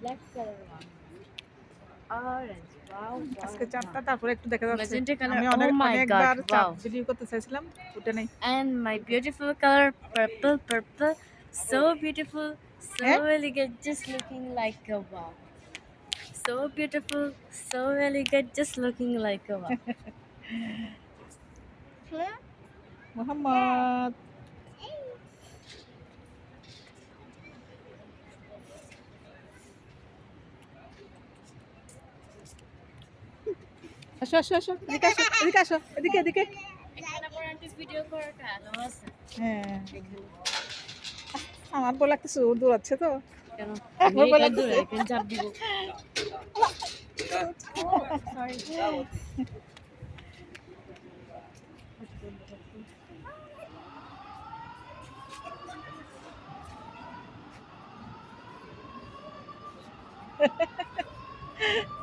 black color one. Orange. Wow. wow. আজকে চারটা তারপরে একটু দেখা যাচ্ছে Magenta color. আমি Oh অনেক my অনেকবার god. চাপ Wow. ভিডিও করতে চাইছিলাম উঠে নেই And my beautiful color, purple, purple. So beautiful. So Eh? elegant. Just looking like a wow. So beautiful. So elegant. Just looking like a wow. Mohammad আসো আসো আসো এদিকে আসো এদিকে আসো এদিকে এদিকে। হ্যাঁ। আমার বলে দূর আছে তো। আমার বলে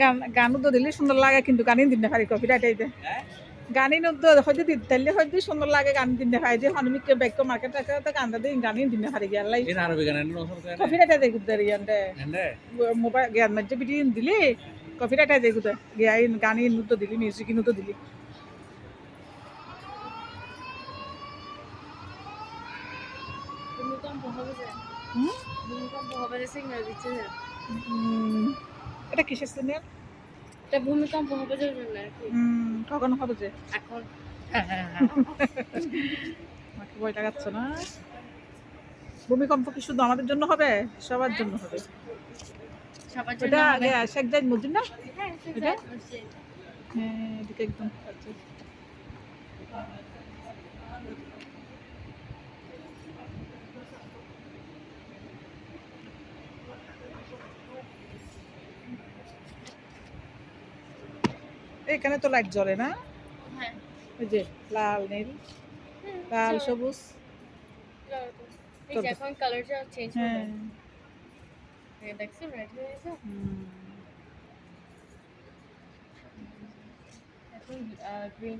গান গান তো দিলে সুন্দর লাগে কিন্তু গানই দিন পারি কপিটা এটাইতে গানই তো হয়তো দিতে তাইলে হয়তো সুন্দর লাগে গান দিন পাই যে হনুমিকে ব্যাগ মার্কেট টাকা গান দিতে গানই দিন পারি গিয়া লাই। দেখুন ইয়ান্তে মোবাইল জ্ঞান মাঝে বিটি দিলি কপিটা এটাই দেখুন গিয়া গানই তো দিলি মিউজিক তো দিলি। সিগন্যাল এটা কিসের সিনিয়র এটা ভূমিকম্প হবে যে জন্য কখন হবে যে। এখন। আমাকে ভয় লাগাচ্ছ না। ভূমিকম্প কি শুধু আমাদের জন্য হবে? সবার জন্য হবে। না হ্যাঁ এটা? হ্যাঁ এদিকে একদম। আছে। এখানে তো লাইট জ্বলে না? হ্যাঁ। ওই যে লাল নীল লাল সবুজ। এখন কালারটা চেঞ্জ হ্যাঁ। করে দেখছো রেড হয়ে গেছে হুম। এখন গ্রিন